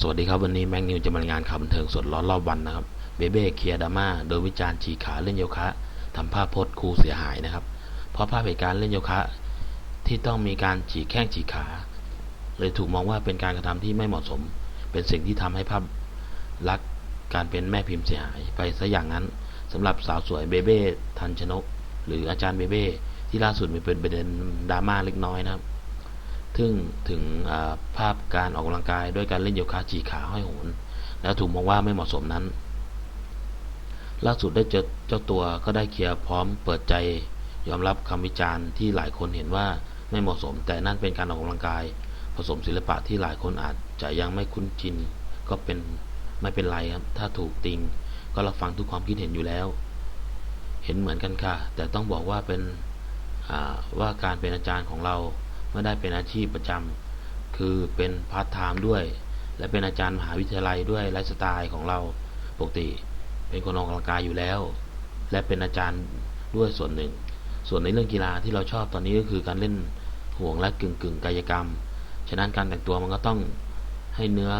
สวัสดีครับวันนี้แม็กนิวจะมารายงานข่าวบันเทิงสดร้อนรอบวันนะครับเบเบ้เคลียร์ดราม่าโดยวิจารณ์ฉีขาเล่นโยคะทำภาพพจน์ครูเสียหายนะครับ เพราะภาพเหตุการณ์เล่นโยคะ ที่ต้องมีการฉีกแข้งฉีกขา เลยถูกมองว่าเป็นการกระทำที่ไม่เหมาะสม เป็นสิ่งที่ทำให้ภาพลักษณ์การเป็นแม่พิมพ์เสียหายไปซะอย่างนั้นสำหรับสาวสวยเบเบ้ทันชนก หรืออาจารย์เบเบ้ที่ล่าสุดมีเป็นประเด็นดราม่าเล็กน้อยนะครับ ซึ่งถึงภาพการออกกำลังกายด้วยการเล่นโยคะจีขาห้อยโหน แล้วถูกมองว่าไม่เหมาะสมนั้น ล่าสุดได้เจอเจ้าตัวก็ได้เคลียร์พร้อมเปิดใจยอมรับคำวิจารณ์ที่หลายคนเห็นว่าไม่เหมาะสม แต่นั่นเป็นการออกกำลังกาย ผสมศิลปะที่หลายคนอาจจะยังไม่คุ้นชินก็เป็นไม่เป็นไรครับ ถ้าถูกติงก็รับฟังทุกความคิดเห็นอยู่แล้ว เห็นเหมือนกันค่ะ แต่ต้องบอกว่าเป็นว่าการเป็นอาจารย์ของเรา ไม่ได้เป็นอาชีพประจำคือเป็นพาร์ทไทม์ด้วย และเป็นอาจารย์มหาวิทยาลัยด้วยไลฟ์สไตล์ของเราปกติ เป็นคนออกกำลังกายอยู่แล้ว และเป็นอาจารย์ด้วยส่วนหนึ่ง ส่วนในเรื่องกีฬาที่เราชอบตอนนี้ก็คือการเล่นห่วงและกึ่งกึ่งกายกรรม ฉะนั้นการแต่งตัวมันก็ต้องให้เนื้อ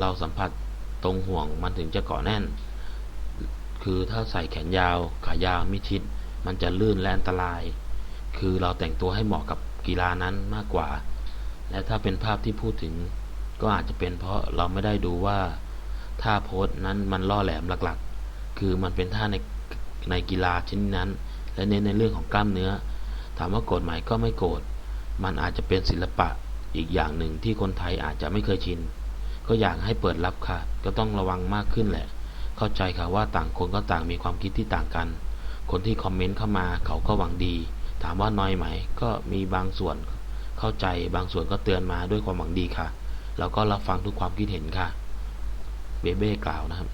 เราสัมผัสตรงห่วงมันถึงจะเกาะแน่น คือถ้าใส่แขนยาว ขายาวมิดชิด มันจะลื่นและอันตราย คือเราแต่งตัวให้เหมาะกับ กีฬานั้นมากกว่า และถ้าเป็นภาพที่พูดถึง ก็อาจจะเป็นเพราะเราไม่ได้ดูว่าท่าโพสนั้นมันล่อแหลมหลักๆ คือมันเป็นท่าในในกีฬาชนิดนั้น และเน้นในเรื่องของกล้ามเนื้อ ถามว่าโกรธไหมก็ไม่โกรธมันอาจจะเป็นศิลปะอีกอย่างหนึ่งที่คนไทยอาจจะไม่เคยชิน ก็อยากให้เปิดรับค่ะ ก็ต้องระวังมากขึ้นแหละ เข้าใจค่ะว่าต่างคนก็ต่างมีความคิดที่ต่างกัน คนที่คอมเมนต์เข้ามาเขาก็หวังดี ถามว่าน้อยไหม ก็มีบางส่วนเข้าใจบางส่วนก็เตือนมาด้วยความหวังดีค่ะ แล้วก็รับฟังทุกความคิดเห็นค่ะ เบเบ้กล่าวนะครับ